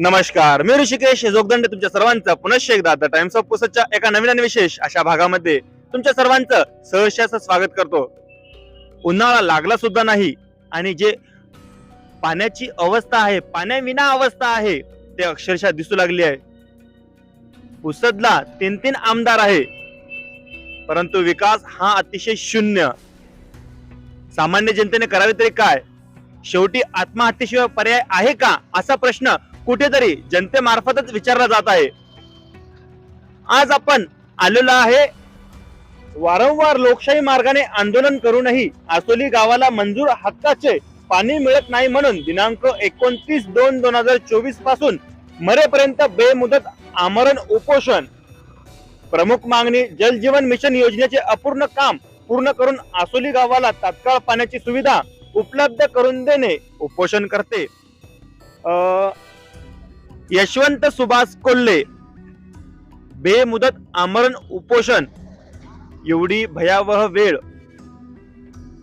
नमस्कार मी ऋषिकेश जोगदंडे तुमच्या सर्वांचं पुनश्च एकदा द टाइम्स ऑफ पुसदच्या एका नवीन आणि विशेष अशा भागामध्ये तुमच्या सर्वांचं सहर्षाचं स्वागत करतो. उन्हाळा लागला सुद्धा नाही आणि जे पाण्याची अवस्था आहे पाण्याविना अवस्था आहे ते अक्षरशः दिसू लागली आहे. पुसदला तीन तीन आमदार आहे परंतु विकास हा अतिशय शून्य. सामान्य जनतेने करावे तरी काय? शेवटी आत्महत्येशिवाय पर्याय आहे का? असा प्रश्न कुठेतरी जनतेमार्फतच विचारला जात आहे. आज आपण आलेलो आहे वारंवार लोकशाही मार्गाने आंदोलन करूनही आसोली गावाला मंजूर हक्काचे पाणी मिळत नाही म्हणून दिनांक एकोणतीस दोन दोन हजार चोवीसपासून मरेपर्यंत बेमुदत आमरण उपोषण. प्रमुख मागणी जल जीवन मिशन योजनेचे अपूर्ण काम पूर्ण करून आसोली गावाला तात्काळ पाण्याची सुविधा उपलब्ध करून देणे उपोषण करते. यशवंत सुभाष कोल्हे. बेमुदत आमरण उपोषण. एवढी भयावह वेळ.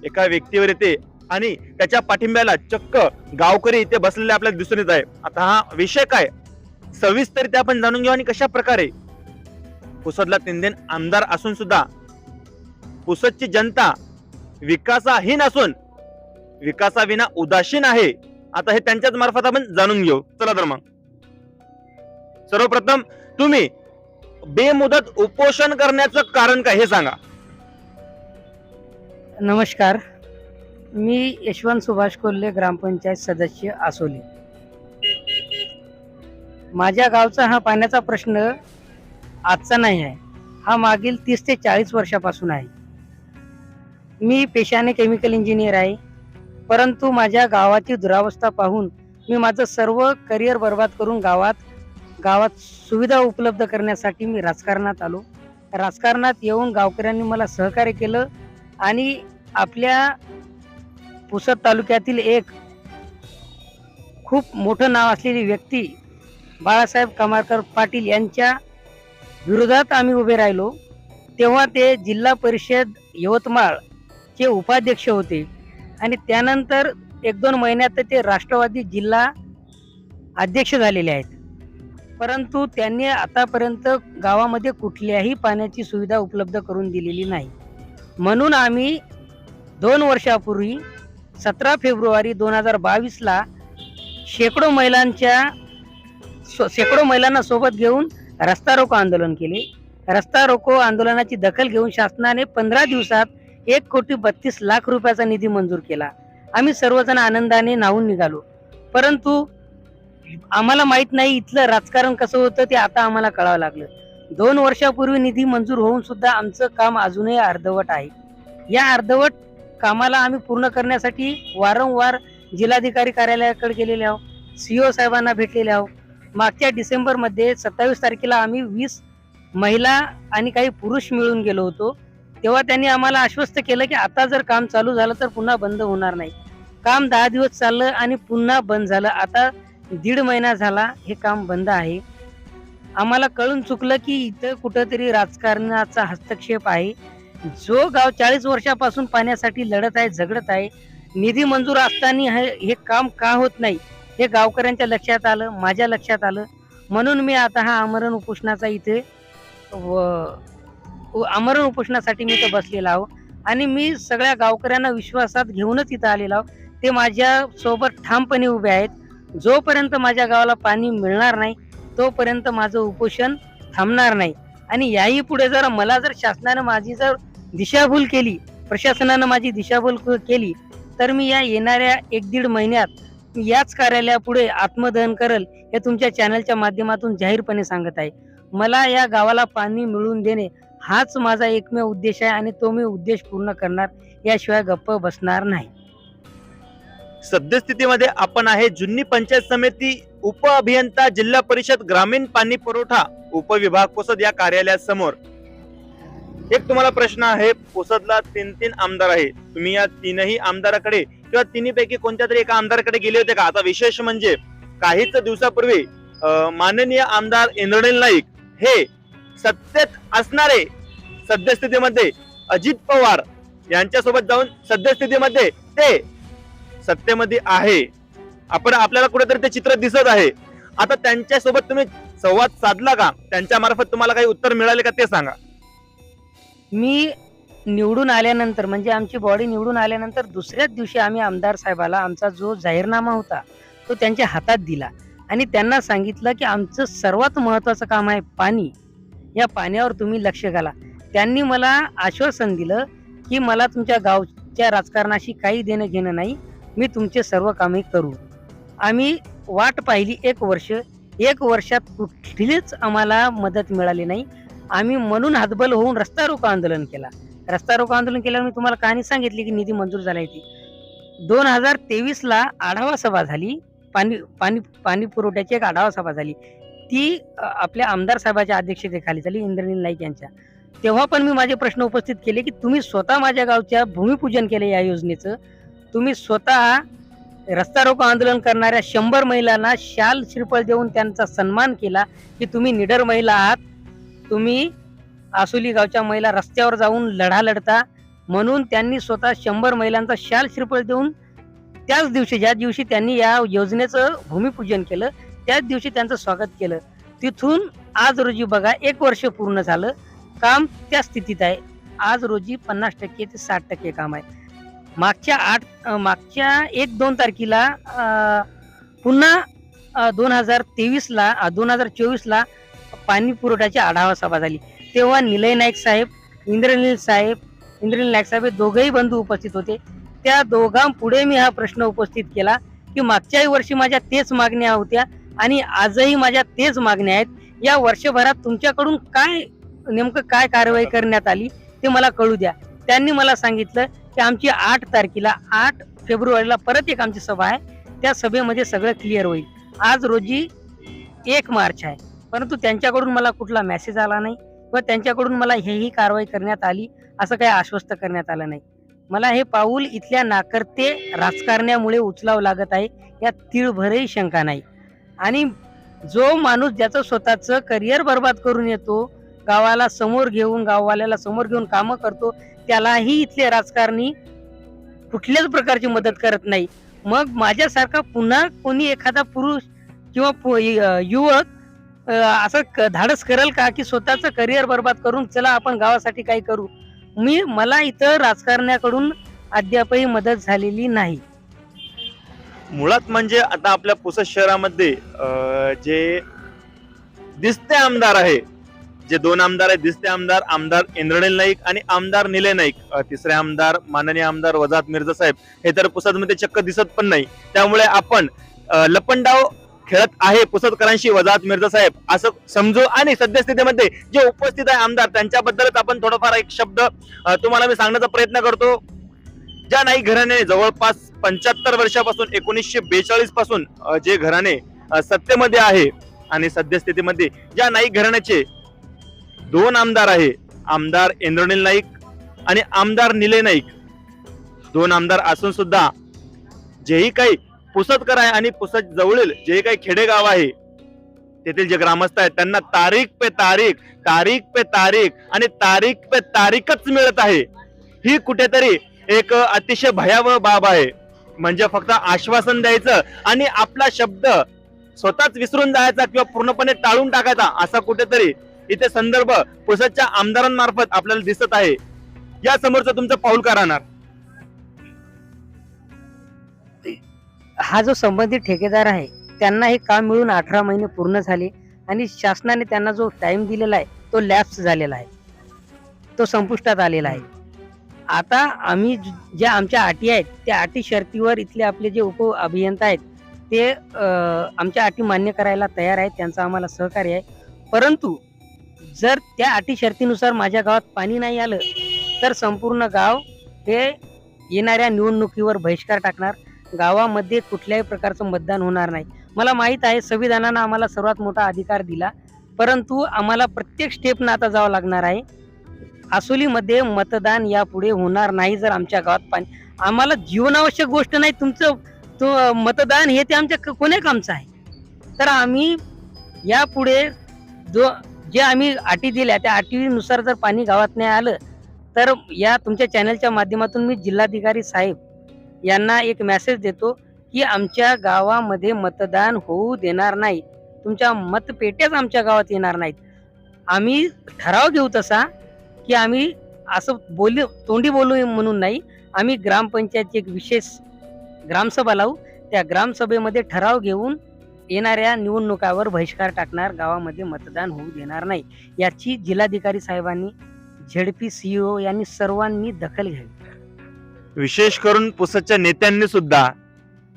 एका व्यक्तीवर येते आणि त्याच्या पाठिंब्याला चक्क गावकरी इथे बसलेले आपल्याला दिसून येत आहे. आता हा विषय काय? सविस्तर ते आपण जाणून घेऊ आणि कशा प्रकारे? पुसदला तीन दिन आमदार असून सुद्धा पुसदची जनता विकासाहीन असून विकासाविना उदासीन आहे. आता हे त्यांच्याच मार्फत आपण जाणून घेऊ. चला तर मग. सर्वप्रथम तुम्ही बेमुदत उपोषण करण्याचं कारण काय हे सांगा. नमस्कार. मी यशवंत सुभाष कोल्हे ग्रामपंचायत सदस्य आसोली. माझ्या गावचा हा पाण्याचा प्रश्न आजचा नाही आहे. हा मागील तीस ते चाळीस वर्षापासून आहे. मी पेशाने केमिकल इंजिनियर आहे. परंतु माझ्या गावाची दुरावस्था पाहून मी माझं सर्व करिअर बर्बाद करून गावात गावात सुविधा उपलब्ध करण्यासाठी मी राजकारणात आलो. राजकारणात येऊन गावकऱ्यांनी मला सहकार्य केलं आणि आपल्या पुसद तालुक्यातील एक खूप मोठं नाव असलेली व्यक्ती बाळासाहेब कमारकर पाटील यांच्या विरोधात आम्ही उभे राहिलो. तेव्हा ते जिल्हा परिषद यवतमाळचे उपाध्यक्ष होते आणि त्यानंतर एक दोन महिन्यात ते राष्ट्रवादी जिल्हा अध्यक्ष झालेले आहेत. परंतु त्यांनी आतापर्यंत गावामध्ये कुठल्याही पाण्याची सुविधा उपलब्ध करून दिलेली नाही. म्हणून आम्ही दोन वर्षापूर्वी सतरा फेब्रुवारी दोन हजार बावीसला शेकडो महिलांच्या सो- शेकडो महिलांना सोबत घेऊन रस्ता रोको आंदोलन केले. रस्ता रोको आंदोलनाची दखल घेऊन शासनाने पंधरा दिवसात एक कोटी बत्तीस लाख रुपयाचा निधी मंजूर केला. आम्ही सर्वजण आनंदाने नाहून निघालो. परंतु आम्हाला माहीत नाही इथलं राजकारण कसं होतं ते आता आम्हाला कळावं लागलं. दोन वर्षापूर्वी निधी मंजूर होऊन सुद्धा आमचं काम अजूनही अर्धवट आहे. या अर्धवट कामाला आम्ही पूर्ण करण्यासाठी वारंवार जिल्हाधिकारी कार्यालयाकडे गेलेले आहोत. सीओ साहेबांना भेटलेले आहोत. मागच्या डिसेंबरमध्ये सत्तावीस तारखेला आम्ही वीस महिला आणि काही पुरुष मिळून गेलो होतो. तेव्हा त्यांनी आम्हाला आश्वस्त केलं की आता जर काम चालू झालं तर पुन्हा बंद होणार नाही. काम दहा दिवस चाललं आणि पुन्हा बंद झालं. आता दीड महिना झाला हे काम बंद आहे. आम्हाला कळून चुकलं की इथं कुठंतरी राजकारणाचा हस्तक्षेप आहे. जो गाव चाळीस वर्षापासून पाण्यासाठी लढत आहे झगडत आहे निधी मंजूर असताना हे हे काम का होत नाही हे गावकऱ्यांच्या लक्षात आलं माझ्या लक्षात आलं. म्हणून मी आता हा आमरण उपोषणाचा इथे व- आमरण उपोषणासाठी मी इथं बसलेला आहो. आणि मी सगळ्या गावकऱ्यांना विश्वासात घेऊनच इथं आलेलो आहो. ते माझ्या सोबत ठामपणे उभे आहेत. जोपर्यंत माझ्या गावाला पाणी मिळणार नाही तोपर्यंत माझं उपोषण थांबणार नाही. आणि याही पुढे जर मला जर शासनानं माझी जर दिशाभूल केली प्रशासनानं माझी दिशाभूल केली तर मी या येणाऱ्या एक दीड महिन्यात याच कार्यालयापुढे आत्मदहन करल हे तुमच्या चॅनलच्या माध्यमातून जाहीरपणे सांगत आहे. मला या गावाला पाणी मिळवून देणे हाच माझा एकमेव उद्देश आहे आणि तो मी उद्देश पूर्ण करणार याशिवाय गप्प बसणार नाही. सद्यस्थितीमध्ये आपण आहे जुन्नी पंचायत समिती उप अभियंता जिल्हा परिषद ग्रामीण पाणी पुरवठा उपविभाग पोसद या कार्यालयासमोर. एक तुम्हाला प्रश्न आहे पोसदला तीन तीन आमदार आहे तुम्ही या तीनही आमदाराकडे किंवा तिन्हीपैकी कोणत्या तरी एका आमदाराकडे गेले होते का? आता विशेष म्हणजे काहीच दिवसापूर्वी माननीय आमदार इंद्रनील नाईक हे सत्तेत असणारे सद्यस्थितीमध्ये अजित पवार यांच्यासोबत जाऊन सद्यस्थितीमध्ये ते सत्तेमध्ये आहे. आपण आपल्याला कुठेतरी ते चित्र दिसत आहे. आता त्यांच्यासोबत तुम्ही संवाद साधला का? त्यांच्या मार्फत तुम्हाला काही उत्तर मिळाले का ते सांगा. मी निवडून आल्यानंतर म्हणजे आमची बॉडी निवडून आल्यानंतर दुसऱ्याच दिवशी आम्ही आमदार साहेबाला आमचा जो जाहीरनामा होता तो त्यांच्या हातात दिला. आणि त्यांना सांगितलं की आमचं सर्वात महत्वाचं काम आहे पाणी. या पाण्यावर तुम्ही लक्ष घाला. त्यांनी मला आश्वासन दिलं की मला तुमच्या गावच्या राजकारणाशी काही देणं घेणं नाही. मी तुमचे सर्व कामे करू. आम्ही वाट पाहिली एक वर्ष. एक वर्षात कुठलीच आम्हाला मदत मिळाली नाही. आम्ही म्हणून हातबल होऊन रस्ता रोको आंदोलन केला. रस्ता रोको आंदोलन केल्यावर मी तुम्हाला कहाणी सांगितली की निधी मंजूर झाला ती. दोन हजार तेवीसला आढावा सभा झाली. पाणी पाणी पाणी पुरवठ्याची एक आढावा सभा झाली. ती आपल्या आमदार साहेबाच्या अध्यक्षतेखाली झाली इंद्रनील नाईक यांच्या. तेव्हा पण मी माझे प्रश्न उपस्थित केले की तुम्ही स्वतः माझ्या गावच्या भूमिपूजन केले या योजनेचं? तुम्ही स्वतः रस्ता रोको आंदोलन करणाऱ्या शंभर महिलांना शाल श्रीफळ देऊन त्यांचा सन्मान केला की तुम्ही निडर महिला आहात. तुम्ही आसोली गावच्या महिला रस्त्यावर जाऊन लढा लढता. म्हणून त्यांनी स्वतः शंभर महिलांचा शाल श्रीफळ देऊन त्याच दिवशी ज्या दिवशी त्यांनी या योजनेचं भूमिपूजन केलं त्याच दिवशी त्यांचं स्वागत केलं. तिथून आज रोजी बघा एक वर्ष पूर्ण झालं. काम त्या स्थितीत आहे. आज रोजी पन्नास टक्के ते साठ टक्के काम आहे. मागच्या आठ मागच्या एक दोन तारखेला पुन्हा दोन हजार तेवीसला दोन हजार चोवीसला पाणी पुरवठ्याची आढावा सभा झाली. तेव्हा निलय नाईक साहेब इंद्रनील साहेब इंद्रनील नाईक साहेब हे दोघेही बंधू उपस्थित होते. त्या दोघांपुढे मी हा प्रश्न उपस्थित केला की मागच्याही वर्षी माझ्या तेच मागण्या होत्या आणि आजही माझ्या तेच मागण्या आहेत. या वर्षभरात तुमच्याकडून काय नेमकं काय कारवाई करण्यात आली ते मला कळू द्या. त्यांनी मला सांगितलं की आमची आठ तारखेला आठ फेब्रुवारीला परत एक आमची सभा आहे. त्या सभेमध्ये सगळं क्लिअर होईल. आज रोजी एक मार्च आहे. परंतु त्यांच्याकडून मला कुठला मेसेज आला नाही व त्यांच्याकडून मला हेही कारवाई करण्यात आली असं काही आश्वस्त करण्यात आलं नाही. मला हे पाऊल इथल्या नाकर्ते राजकारण्यामुळे उचलावं लागत आहे यात तीळभरही शंका नाही. आणि जो माणूस ज्याचं स्वतःचं करिअर बर्बाद करून येतो गावाला समोर घेऊन गाववाल्याला समोर घेऊन कामं करतो त्यालाही इथले राजकारणी कुठल्याच प्रकारची मदत करत नाही. मग माझ्यासारखा पुन्हा कोणी एखादा पुरुष किंवा पु- युवक असं क- धाडस करेल का की स्वतःचं करिअर बर्बाद करून चला आपण गावासाठी काही करू? मी मला इथं राजकारण्याकडून अद्यापही मदत झालेली नाही. मुळात म्हणजे आता आपल्या पुसद शहरामध्ये जे दिसते आमदार आहे जे दोन आमदार आहेत दिसते आमदार आमदार इंद्रनील नाईक आणि आमदार निलय नाईक. तिसरे आमदार माननीय आमदार वजात मिर्झा साहेब. हे तर पुसदमध्ये चक्क दिसत पण नाही. त्यामुळे आपण लपंडाव खेळत आहे पुसदकरांशी वजात मिर्झा साहेब. असं समजू आणि सद्यस्थितीमध्ये जे उपस्थित आहे आमदार त्यांच्याबद्दलच आपण थोडंफार एक शब्द तुम्हाला मी सांगण्याचा प्रयत्न करतो. ज्या नाईक घराणे जवळपास पंच्याहत्तर वर्षापासून एकोणीसशे बेचाळीसपासून जे घराणे सत्तेमध्ये आहे आणि सद्यस्थितीमध्ये ज्या नाईक घराण्याचे दोन आमदार आहे. आमदार इंद्रनील नाईक आणि आमदार निले नाईक. दोन आमदार असून सुद्धा जेही काही पुसतकर आहे आणि पुसत जवळील जे काही खेडेगाव आहे तेथील जे ग्रामस्थ आहेत त्यांना तारीख पे तारीख तारीख पे तारीख आणि तारीख पे तारीखच मिळत आहे. ही कुठेतरी एक अतिशय भयावह बाब आहे. म्हणजे फक्त आश्वासन द्यायचं आणि आपला शब्द स्वतःच विसरून जायचा किंवा पूर्णपणे टाळून टाकायचा असा कुठेतरी इथे संदर्भ पुसदच्या आमदारांमार्फत आपल्याला दिसत आहे. या समोरचं तुमचं पाऊल का राहणार? हा जो संबंधित ठेकेदार आहे त्यांना हे काम मिळून अठरा महिने पूर्ण झाले आणि शासनाने त्यांना जो टाइम दिलेला आहे तो लॅप्स झालेला आहे. तो संपुष्टात आलेला आहे. आता आम्ही ज्या आमच्या अटी आहेत त्या अटी शर्तीवर इथले आपले जे उप अभियंता आहेत ते आमच्या अटी मान्य करायला तयार आहेत त्यांचं आम्हाला सहकार्य आहे. परंतु जर त्या अटी शर्तीनुसार माझ्या गावात पाणी नाही आलं तर संपूर्ण गाव हे येणाऱ्या निवडणुकीवर बहिष्कार टाकणार. गावामध्ये कुठल्याही प्रकारचं मतदान होणार नाही. मला माहीत आहे संविधानानं आम्हाला सर्वात मोठा अधिकार दिला परंतु आम्हाला प्रत्येक स्टेपनं आता जावं लागणार आहे. आसोलीमध्ये मतदान यापुढे होणार नाही जर आमच्या गावात पाणी आम्हाला जीवनावश्यक गोष्ट नाही तुमचं तो मतदान हे ते आमच्या क- कोण्या कामचं आहे? तर आम्ही यापुढे जो जे आम्ही अटी दिल्या त्या अटीनुसार जर पाणी गावात नाही आलं तर या तुमच्या चॅनलच्या माध्यमातून मी जिल्हाधिकारी साहेब यांना एक मेसेज देतो की आमच्या गावामध्ये मतदान होऊ देणार नाही. तुमच्या मतपेट्याच आमच्या गावात येणार नाहीत. आम्ही ठराव घेऊ तसा की आम्ही असं बोलू तोंडी बोलू म्हणून नाही आम्ही ग्रामपंचायतची एक विशेष ग्रामसभा लावू. त्या ग्रामसभेमध्ये ठराव घेऊन येणाऱ्या निवडणुकावर बहिष्कार टाकणार गावामध्ये मतदान होऊ देणार नाही. याची जिल्हाधिकारी साहेबांनी झेडपी सीईओ यांनी सर्वांनी दखल घ्यावी. विशेष करून पुसदच्या नेत्यांनी सुद्धा.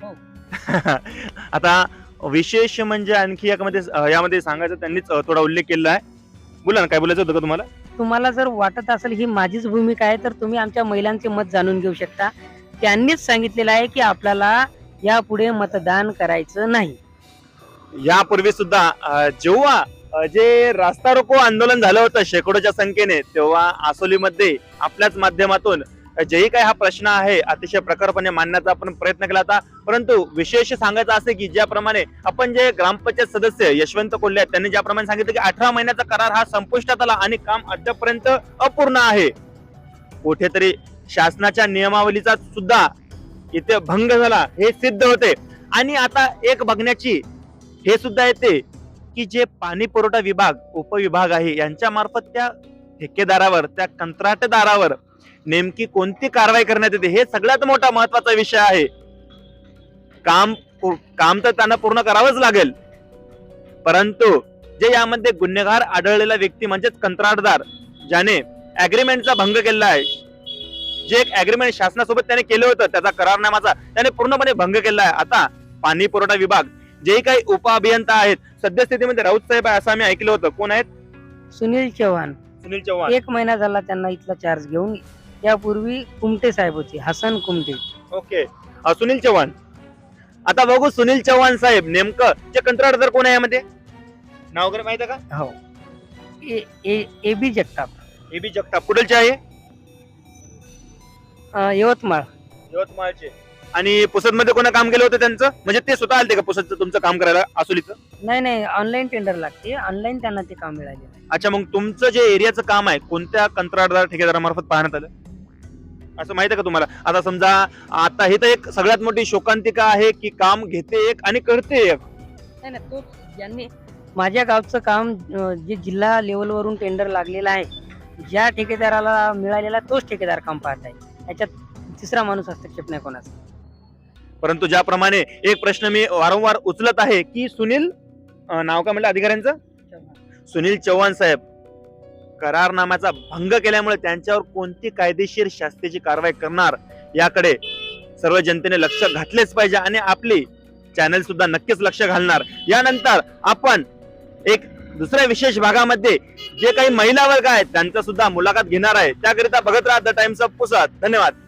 हो. आता विशेष म्हणजे आणखी यामध्ये यामध्ये सांगायचं त्यांनीच अ, थोडा उल्लेख केला आहे. बोला ना काय बोलायचं होतं का तुम्हाला? तुम्हाला जर वाटत असेल ही माझीच भूमिका आहे तर तुम्ही आमच्या महिलांचे मत जाणून घेऊ शकता. त्यांनीच सांगितलेलं आहे की आपल्याला यापुढे मतदान करायचं नाही. यापूर्वी सुद्धा जेव्हा जे रास्ता रोको आंदोलन झालं होतं शेकडोच्या संख्येने तेव्हा आसोलीमध्ये आपल्याच माध्यमातून जेही काही हा प्रश्न आहे अतिशय प्रखरपणे मांडण्याचा आपण प्रयत्न केला होता. परंतु विशेष सांगायचं असे की ज्याप्रमाणे आपण जे ग्रामपंचायत सदस्य यशवंत कोल्हे आहेत त्यांनी ज्याप्रमाणे सांगितलं की अठरा महिन्याचा करार हा संपुष्टात आला आणि काम अद्यापर्यंत अपूर्ण आहे. कुठेतरी शासनाच्या नियमावलीचा सुद्धा इथे भंग झाला हे सिद्ध होते. आणि आता एक बघण्याची हे सुद्धा येते की जे पाणी पुरवठा विभाग उपविभाग आहे यांच्या मार्फत त्या ठेकेदारावर त्या कंत्राटदारावर नेमकी कोणती कारवाई करण्यात येते हे सगळ्यात मोठा महत्त्वाचा विषय आहे. काम काम तर त्यांना पूर्ण करावंच लागेल. परंतु जे यामध्ये गुन्हेगार आढळलेला व्यक्ती म्हणजेच कंत्राटदार ज्याने अग्रीमेंटचा भंग केला आहे जे एक अग्रीमेंट शासनासोबत त्याने केलं होतं त्याचा करारनामाचा त्याने पूर्णपणे भंग केला आहे. आता पाणी पुरवठा विभाग जे काही उप अभियंता आहेत सद्यस्थितीमध्ये राऊत साहेब आहे असं आम्ही ऐकलं होतं. कोण आहेत? सुनील चव्हाण. सुनील चव्हाण. एक महिना झाला त्यांना इथला चार्ज घेऊन. यापूर्वी कुमटे साहेब होते हसन कुमटे. ओके. अ, सुनील चव्हाण. आता बघू सुनील चव्हाण साहेब नेमकं जे कंत्राटदार कोण आहे यामध्ये? नाव वगैरे माहिती आहे का? हो. ए बी जगताप. ए बी जगताप. कुठलचे आहे? अं, यवतमाळ. यवतमाळचे. आणि पुसदमध्ये कोणा काम केलं होतं त्यांचं? म्हणजे ते स्वतः आलते का पुसदचं तुमचं काम करायला आसुलीचं नाही नाही ऑनलाईन टेंडर लागते. ऑनलाईन त्यांना ते काम मिळालेलं आहे अच्छा मग तुमचं जे एरियाचं काम आहे कोणत्या कंत्राटदार ठेकेदारामार्फत पाहण्यात आलं? असं माहिती आहे का तुम्हाला? आता समजा आता हे तर एक सगळ्यात मोठी शोकांतिका आहे की काम घेते एक आणि करते एक. नाही नाही तो ज्यांनी माझ्या गावचं काम अं, जे जिल्हा लेवलवरून टेंडर लागलेलं आहे ज्या ठेकेदाराला मिळालेला तोच ठेकेदार काम पाहत आहे. याच्यात तिसरा माणूस हस्तक्षेप नाही कोणाचा. परंतु ज्याप्रमाणे एक प्रश्न मी वारंवार उचलत आहे की सुनील नाव का म्हटलं अधिकाऱ्यांचं? सुनील चव्हाण साहेब. करारनाम्याचा भंग केल्यामुळे त्यांच्यावर कोणती कायदेशीर शास्तीची कारवाई करणार याकडे सर्व जनतेने लक्ष घातलेच पाहिजे आणि आपली चॅनल सुद्धा नक्कीच लक्ष घालणार. यानंतर आपण एक दुसऱ्या विशेष भागामध्ये जे काही महिला वर्ग आहेत त्यांचा सुद्धा मुलाखत घेणार आहे. त्याकरिता बघत राहा द टाइम्स ऑफ पुसत धन्यवाद.